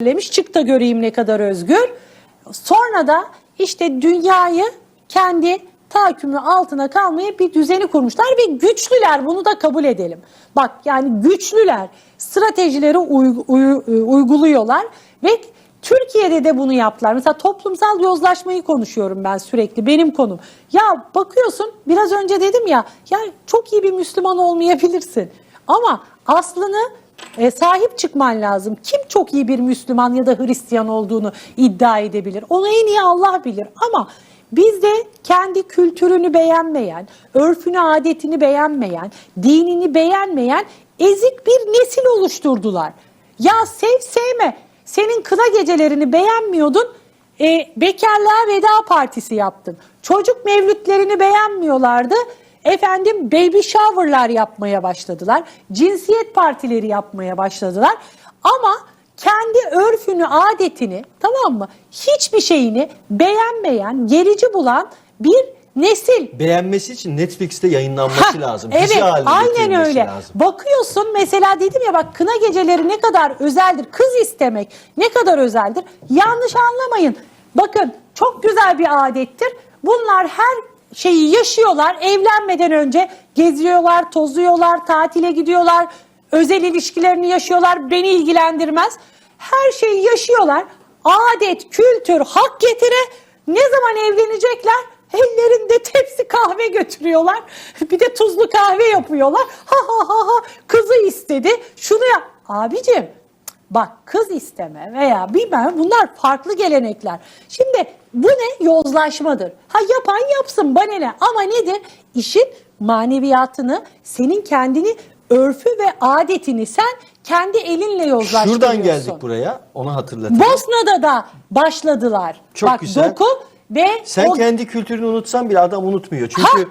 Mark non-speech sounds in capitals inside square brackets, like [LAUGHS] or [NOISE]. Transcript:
belirlemiş. Çık da göreyim ne kadar özgür. Sonra da işte dünyayı kendi tahakkümü altına kalmaya bir düzeni kurmuşlar ve güçlüler bunu da kabul edelim. Bak yani güçlüler stratejileri uy- uy- uyguluyorlar ve Türkiye'de de bunu yaptılar. Mesela toplumsal yozlaşmayı konuşuyorum ben sürekli benim konum. Ya bakıyorsun biraz önce dedim ya ya çok iyi bir Müslüman olmayabilirsin ama aslını e, sahip çıkman lazım. Kim çok iyi bir Müslüman ya da Hristiyan olduğunu iddia edebilir? Onu en iyi Allah bilir. Ama bizde kendi kültürünü beğenmeyen, örfünü, adetini beğenmeyen, dinini beğenmeyen ezik bir nesil oluşturdular. Ya sev sevme. Senin kına gecelerini beğenmiyordun. E, bekarlığa veda partisi yaptın. Çocuk mevlütlerini beğenmiyorlardı. Efendim baby shower'lar yapmaya başladılar. Cinsiyet partileri yapmaya başladılar. Ama kendi örfünü, adetini tamam mı? Hiçbir şeyini beğenmeyen, gerici bulan bir nesil. Beğenmesi için Netflix'te yayınlanması lazım. Evet, haline aynen getirilmesi öyle. lazım. Bakıyorsun mesela dedim ya bak kına geceleri ne kadar özeldir. Kız istemek ne kadar özeldir. Yanlış anlamayın. Bakın çok güzel bir adettir. Bunlar her şeyi yaşıyorlar. Evlenmeden önce geziyorlar, tozuyorlar, tatile gidiyorlar. Özel ilişkilerini yaşıyorlar. Beni ilgilendirmez. Her şeyi yaşıyorlar. Adet, kültür, hak getire. Ne zaman evlenecekler? Ellerinde tepsi kahve götürüyorlar. [LAUGHS] Bir de tuzlu kahve yapıyorlar. Ha ha ha ha kızı istedi. Şunu ya abicim bak kız isteme veya bilmem bunlar farklı gelenekler. Şimdi bu ne? Yozlaşmadır. Ha yapan yapsın bana ne? Ama nedir? İşin maneviyatını senin kendini örfü ve adetini sen kendi elinle yozlaştırıyorsun. Şuradan geldik buraya. Onu hatırlatayım. Bosna'da da başladılar. Çok Bak güzel. doku ve Sen o kendi kültürünü unutsan bile adam unutmuyor. Çünkü Ha,